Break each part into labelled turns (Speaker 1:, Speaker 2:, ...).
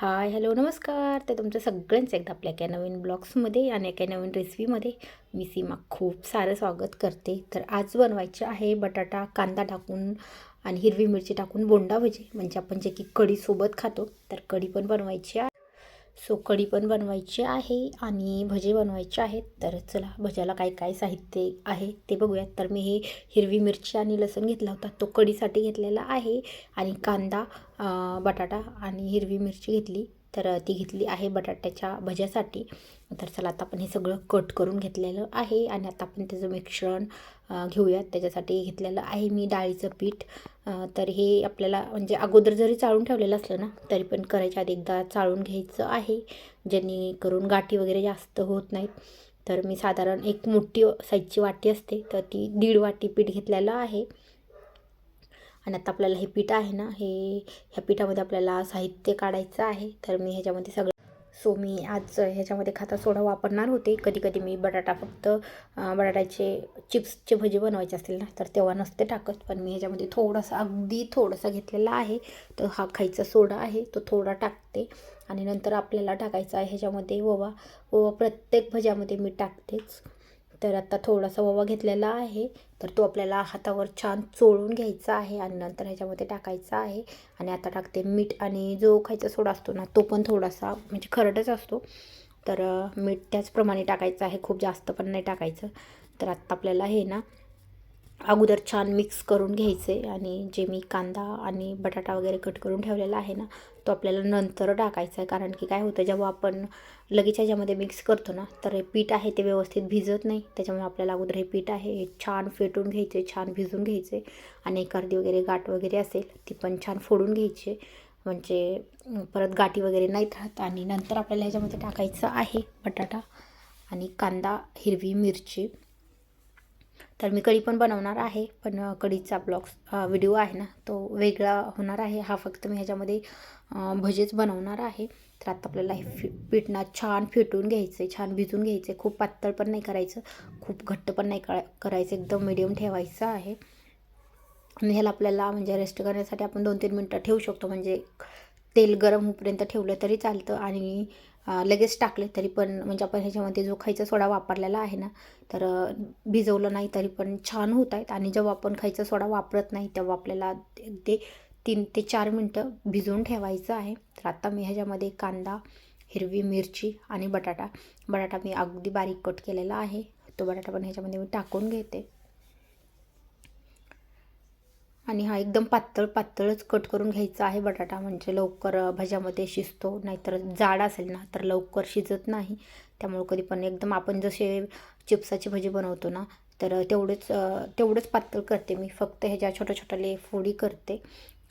Speaker 1: Hi hello नमस्कार. तर तुमचं सगळ्यांचं एकदा आपल्या एका नवीन ब्लॉग्समध्ये आणि एका नवीन रेसिपीमध्ये मी सीमा खूप सारं स्वागत करते. तर आज बनवायचे आहे बटाटा कांदा टाकून आणि हिरवी मिरची टाकून बोंडा भजी. म्हणजे आपण जे की कढीसोबत खातो तर कढी पण बनवायची आहे. सो कढी पण बनवायची आहे आणि भजे बनवायचे आहेत. तर चला भज्याला काय काय साहित्य आहे ते बघूयात. तर मी हे हिरवी मिरची आणि लसूण घेतला होता. तो कढीसाठी घेतलेला आहे आणि कांदा बटाटा आणि हिरवी मिरची घेतली. तर ती घेतली आहे बटाट्याच्या भज्यासाठी. तर चला आता आपण हे सगळं कट करून घेतलेलं आहे आणि आता आपण त्याचं मिश्रण घेऊयात. त्याच्यासाठी घेतलेलं आहे मी डाळीचं पीठ. तर हे आपल्याला म्हणजे अगोदर जरी चाळून ठेवलेलं असलं ना तरी पण करायच्या आधी एकदा चाळून घ्यायचं आहे जेणेकरून गाठी वगैरे जास्त होत नाहीत. तर मी साधारण एक मोठी साईजची वाटी असते तर ती दीड वाटी पीठ घेतलेलं आहे. आणि आता आपल्याला हे पीठ आहे ना हे ह्या पिठामध्ये आपल्याला साहित्य काढायचं आहे. तर मी ह्याच्यामध्ये सगळं सो मी आज ह्याच्यामध्ये खाता सोडा वापरणार होते. कधी कधी मी बटाटा फक्त बटाट्याचे चिप्सचे भजी बनवायचे असतील ना तर तेव्हा नसते टाकत. पण मी ह्याच्यामध्ये थोडासा अगदी थोडासा घेतलेला आहे. तर हा खायचा सोडा आहे तो थोडा टाकते. आणि नंतर आपल्याला टाकायचा आहे ह्याच्यामध्ये ओवा. ओवा प्रत्येक भज्यामध्ये मी टाकतेच. तर आत्ता थोडासा ओवा घेतलेला आहे. तर तो आपल्याला हातावर छान चोळून घ्यायचा आहे आणि नंतर ह्याच्यामध्ये टाकायचा आहे. आणि आता टाकते मीठ आणि जो खायचा सोडा असतो ना तो पण थोडासा म्हणजे खरडच असतो. तर मीठ त्याचप्रमाणे टाकायचं आहे. खूप जास्त पण नाही टाकायचं. तर आत्ता आपल्याला हे ना अगोदर छान मिक्स करून घ्यायचे आणि जे मी कांदा आणि बटाटा वगैरे कट करून ठेवलेला आहे ना तो आपल्याला नंतर टाकायचा आहे. कारण की काय होतं जेव्हा आपण लगेच ह्याच्यामध्ये मिक्स करतो ना तर हे पीठ आहे ते व्यवस्थित भिजत नाही. त्याच्यामुळे आपल्याला अगोदर हे पीठ आहे हे छान फेटून घ्यायचे छान भिजून घ्यायचे. आणि एखादी वगैरे गाठ वगैरे असेल ती पण छान फोडून घ्यायची. म्हणजे परत गाठी वगैरे नाहीत राहत. आणि नंतर आपल्याला ह्याच्यामध्ये टाकायचं आहे बटाटा आणि कांदा हिरवी मिरची. तर मी कढी पण बनवणार आहे पण कढीचा ब्लॉग्स व्हिडिओ आहे ना तो वेगळा होणार आहे. हा फक्त मी ह्याच्यामध्ये भजेच बनवणार आहे. तर आता आपल्याला हे फि पीठ छान फेटून घ्यायचं आहे छान भिजून घ्यायचं आहे खूप पातळ पण नाही करायचं खूप घट्ट पण नाही करा करायचं एकदम मिडियम ठेवायचं आहे. आणि ह्याला आपल्याला म्हणजे रेस्ट करण्यासाठी आपण दोन तीन मिनटं ठेवू शकतो. म्हणजे तेल गरम होईपर्यंत ठेवलं तरी चालतं. आणि लगेच टाकले तरी पण म्हणजे आपण ह्याच्यामध्ये जो खायचा सोडा वापरलेला आहे ना तर भिजवलं नाही तरी पण छान होत आहेत. आणि जेव्हा आपण खायचा सोडा वापरत नाही तेव्हा आपल्याला ते तीन ते चार मिनटं भिजवून ठेवायचं आहे. तर आता मी ह्याच्यामध्ये कांदा हिरवी मिरची आणि बटाटा बटाटा मी अगदी बारीक कट केलेला आहे. तो बटाटा पण ह्याच्यामध्ये मी टाकून घेते. आणि हा एकदम पातळ पातळच कट करून घ्यायचा आहे बटाटा. म्हणजे लवकर भज्यामध्ये शिजतो नाहीतर जाड असेल ना तर लवकर शिजत नाही. त्यामुळं कधी पण एकदम आपण जसे चिप्साची भजी बनवतो ना तर तेवढेच तेवढंच पातळ करते मी. फक्त ह्याच्या छोट्या छोट्याले फोडी करते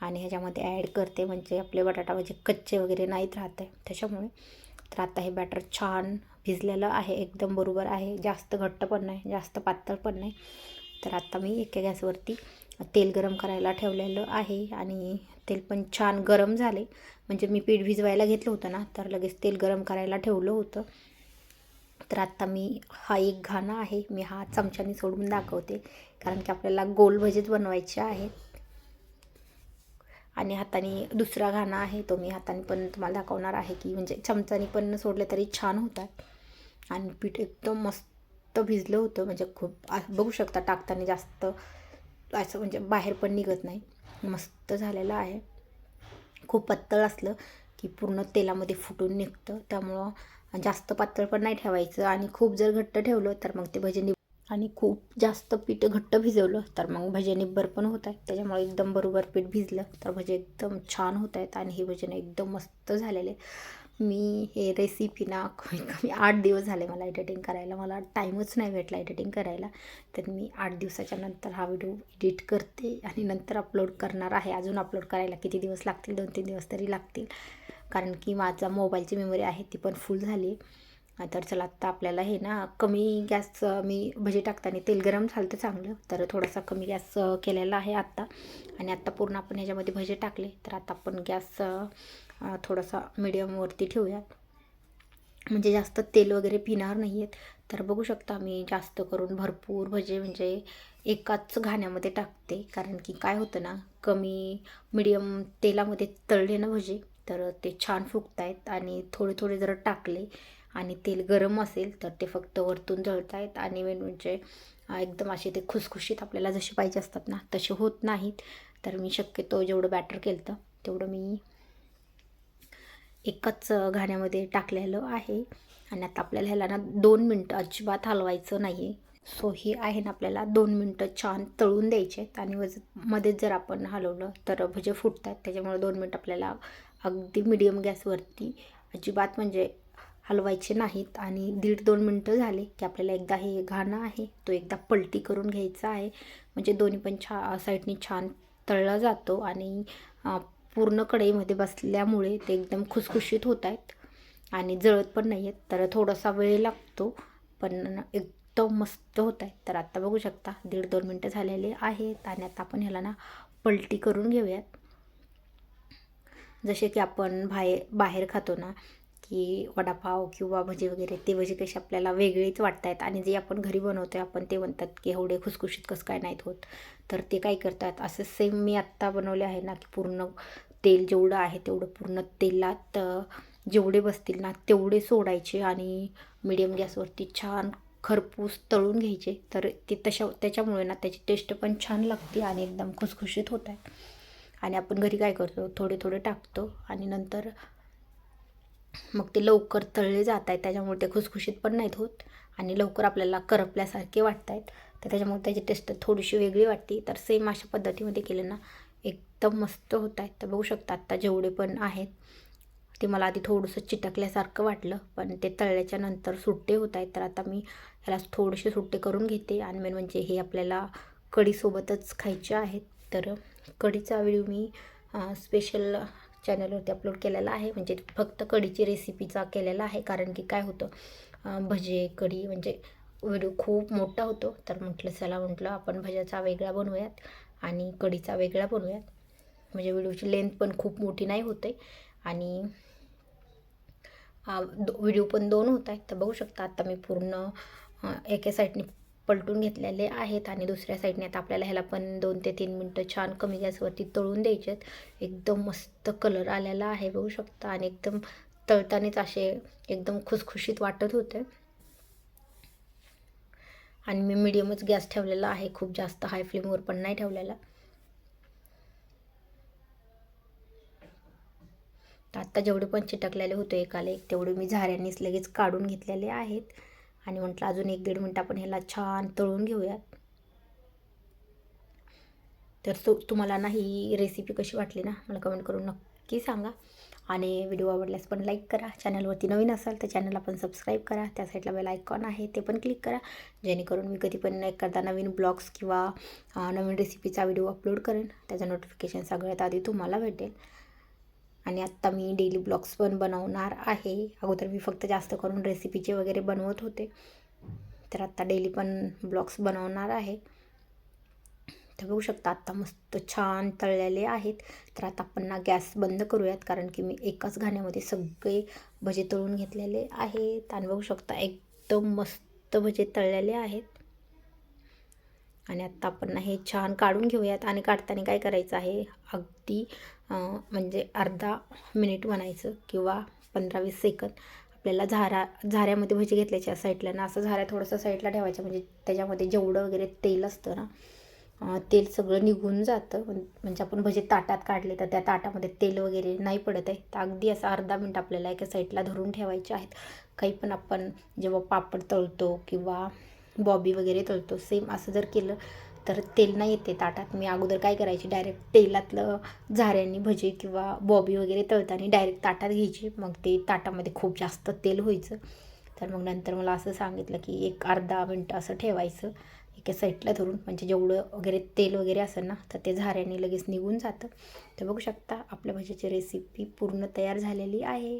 Speaker 1: आणि ह्याच्यामध्ये ॲड करते. म्हणजे आपले बटाटा म्हणजे कच्चे वगैरे नाहीत राहते त्याच्यामुळे तर आता हे बॅटर छान भिजलेलं आहे. एकदम बरोबर आहे. जास्त घट्ट पण नाही जास्त पातळ पण नाही. तर आता मी एका गॅसवरती तेल गरम करायला ठेवलेलं आहे आणि तेल पण छान गरम झाले. म्हणजे मी पीठ भिजवायला घेतलं होतं ना तर लगेच तेल गरम करायला ठेवलं होतं. तर आत्ता मी हा एक घाणा आहे मी हा चमच्याने सोडून दाखवते कारण की आपल्याला गोल भजेच बनवायचे आहेत. आणि हाताने दुसरा घाणा आहे तो मी हाताने पण तुम्हाला दाखवणार आहे की म्हणजे चमच्याने पण सोडले तरी छान होतात. आणि पीठ एकदम मस्त भिजलं होतं म्हणजे खूप बघू शकता टाकताना जास्त असं म्हणजे बाहेर पण निघत नाही. मस्त झालेलं आहे. खूप पातळ असलं की पूर्ण तेलामध्ये फुटून निघतं. त्यामुळं जास्त पातळ पण नाही ठेवायचं. आणि खूप जर घट्ट ठेवलं तर मग ते भजे निब आणि खूप जास्त पीठ घट्ट भिजवलं तर मग भजे निब्बर पण होत आहेत. त्याच्यामुळे एकदम बरोबर पीठ भिजलं तर भजे एकदम छान होत आहेत. आणि हे भजन एकदम मस्त झालेले. मी हे रेसिपी ना कमीत कमी आठ दिवस झाले मला एडिटिंग करायला. मला टाईमच नाही भेटला एडिटिंग करायला. तर मी आठ दिवसाच्या नंतर हा व्हिडिओ एडिट करते आणि नंतर अपलोड करणार आहे. अजून अपलोड करायला किती दिवस लागतील? दोन तीन दिवस तरी लागतील. कारण की माझा मोबाईलची मेमरी आहे ती पण फुल झाली. तर चला आत्ता आपल्याला हे ना कमी गॅस मी भजी टाकताना तेल गरम झालं तर चांगलं. तर थोडासा कमी गॅस केलेला आहे आत्ता आणि आत्ता पूर्ण आपण ह्याच्यामध्ये भजे टाकले. तर आता आपण गॅस थोडासा मिडियमवरती ठेवूयात. म्हणजे जास्त तेल वगैरे पिणार नाही आहेत तर बघू शकता मी जास्त करून भरपूर भजे म्हणजे एकाच घाण्यामध्ये टाकते. कारण की काय होतं ना कमी मिडियम तेलामध्ये तळले ना भजे तर ते छान फुगत आहेत आणि थोडे थोडे जर टाकले आणि तेल गरम असेल तर ते फक्त वरतून जळत आहेत आणि मेन म्हणजे एकदम असे ते खुसखुशीत आपल्याला जसे पाहिजे असतात ना तसे होत नाहीत. तर मी शक्यतो जेवढं बॅटर केलं तेवढं मी एकच घाण्यामध्ये टाकलेलं आहे. आणि आता आपल्याला ह्याला ना दोन मिनटं अजिबात हलवायचं नाही आहे सो ही आहे ना आपल्याला दोन मिनटं छान तळून द्यायचे आहेत. आणि वज मध्येच जर आपण हलवलं तर भजे फुटतात. त्याच्यामुळे दोन मिनटं आपल्याला अगदी मिडियम गॅसवरती अजिबात म्हणजे हलवायचे नाहीत. आणि दीड दोन मिनटं झाले की आपल्याला एकदा हे घाणं आहे. तो एकदा पलटी करून घ्यायचा आहे. म्हणजे दोन्ही पण छा साईडनी छान तळला जातो. आणि पूर्ण कढईमध्ये बसल्यामुळे ते एकदम खुसखुशीत होत आहेत आणि जळत पण नाही आहेत तर थोडासा वेळ लागतो पण एकदम मस्त होत आहेत तर आत्ता बघू शकता दीड दोन मिनटं झालेले आहेत आणि आता आपण ह्याला ना पलटी करून घेऊयात. जसे की आपण बाहेर बाहेर खातो ना की वडापाव किंवा भजी वगैरे ते भजी कशी आपल्याला वेगळीच वाटत आहेत आणि जे आपण घरी बनवतो आहे आपण ते म्हणतात की एवढे खुसखुशीत कसं काय नाहीत होत. तर ते काय करतात असं सेम मी आत्ता बनवले आहे ना की पूर्ण तेल जेवढं आहे तेवढं पूर्ण तेलात जेवढे बसतील ना तेवढे सोडायचे आणि मिडियम गॅसवरती छान खरपूस तळून घ्यायचे. तर ते तशा त्याच्यामुळे ना त्याची टेस्ट पण छान लागते आणि एकदम खुसखुशीत होत आहे. आणि आपण घरी काय करतो थोडे थोडे टाकतो आणि नंतर मग ते लवकर तळले जात आहेत त्याच्यामुळे ते खुसखुशीत पण नाहीत होत आणि लवकर आपल्याला करपल्यासारखे वाटत आहेत तर त्याच्यामुळे त्याची टेस्ट थोडीशी वेगळी वाटते. तर सेम अशा पद्धतीमध्ये केलं ना एकदम मस्त होत आहेत तर बघू शकता आत्ता जेवढे पण आहेत ते मला आधी थोडंसं चिटकल्यासारखं वाटलं पण ते तळल्याच्या नंतर सुट्टे होत आहेत तर आता मी ह्याला थोडेसे सुट्टे करून घेते आणि मेन म्हणजे हे आपल्याला कढीसोबतच खायचे आहेत. तर कढीचा व्हिडिओ मी स्पेशल चॅनलवरती अपलोड केलेला आहे. म्हणजे फक्त कढीची रेसिपीचा केलेला आहे. कारण की काय होतं भजे कढी म्हणजे व्हिडिओ खूप मोठा होतो. तर म्हटलं चला म्हटलं आपण भज्याचा वेगळा बनवूयात आणि कढीचा वेगळा बनवूयात. म्हणजे व्हिडिओची लेंथ पण खूप मोठी नाही होते आणि व्हिडिओ पण दोन होत आहेत. तर बघू शकता आत्ता मी पूर्ण एके साईडने पलटून घेतलेले आहेत आणि दुसऱ्या साईडने आता आपल्याला ह्याला पण दोन ते तीन मिनटं छान कमी गॅसवरती तळून द्यायचे आहेत. एकदम मस्त कलर आलेला आहे बघू शकता आणि एकदम तळतानेच असे एकदम खुसखुशीत वाटत होते. आणि मी मिडियमच गॅस ठेवलेला आहे खूप जास्त हाय फ्लेमवर पण नाही ठेवलेला. तर आत्ता जेवढे पण चिटकलेले होते एकाला एक तेवढे मी झाऱ्यांनीच लगेच काढून घेतलेले आहेत. आणि म्हटलं अजून एक दीड मिनटं आपण ह्याला छान तळून घेऊयात. तर तो तुम्हाला ना ही रेसिपी कशी वाटली ना मला कमेंट करून नक्की सांगा. आणि व्हिडिओ आवडल्यास पण लाईक करा. चॅनलवरती नवीन असाल तर चॅनलला पण सबस्क्राईब करा. त्या साईडला बेल आयकॉन आहे ते पण क्लिक करा. जेणेकरून मी कधी पण एखादा नवीन ब्लॉग्स किंवा नवीन रेसिपीचा व्हिडिओ अपलोड करेन. त्याचं नोटिफिकेशन सगळ्यात आधी तुम्हाला भेटेल. आणि आत्ता मी डेली ब्लॉग्स पण बनवणार आहे. अगोदर मी फक्त जास्त करून रेसिपीचे वगैरे बनवत होते. तर आत्ता डेली पण ब्लॉग्स बनवणार आहे. तर बघू शकता आत्ता मस्त छान तळलेले आहेत. तर आता आपण ना गॅस बंद करूयात कारण की मी एकाच घाण्यामध्ये सगळे भजे तळून घेतलेले आहेत. आणि बघू शकता एकदम मस्त भजे तळलेले आहेत. आणि आत्ता आपण हे छान काढून घेऊयात आणि काढताना काय करायचं आहे? अगदी म्हणजे अर्धा मिनिट म्हणायचं किंवा पंधरा वीस सेकंद आपल्याला झारा झाऱ्यामध्ये भजी घेतल्याच्या साईडला ना असं झाऱ्या थोडंसं साईडला ठेवायचं म्हणजे त्याच्यामध्ये जेवढं वगैरे तेल असतं ना तेल सगळं निघून जातं. म्हणजे आपण भजी ताटात काढले तर त्या ताटामध्ये तेल वगैरे नाही पडत आहे. तर अगदी असं अर्धा मिनिट आपल्याला एका साईडला धरून ठेवायचे आहेत. काही पण आपण जेव्हा पापड तळतो किंवा बॉबी वगैरे तळतो सेम असं जर केलं तर तेल नाही येते ताटात. मी अगोदर काय करायची डायरेक्ट तेलातलं झाऱ्यांनी भजे किंवा बॉबी वगैरे तळताना डायरेक्ट ताटात घ्यायची. मग ते ताटामध्ये खूप जास्त तेल व्हायचं. तर मग नंतर मला असं सांगितलं की एक अर्धा मिनटं असं ठेवायचं. एका साईडला धरून म्हणजे जेवढं वगैरे तेल वगैरे असेल ना तर ते झाऱ्याने लगेच निघून जातं. तर बघू शकता आपल्या भजीची रेसिपी पूर्ण तयार झालेली आहे.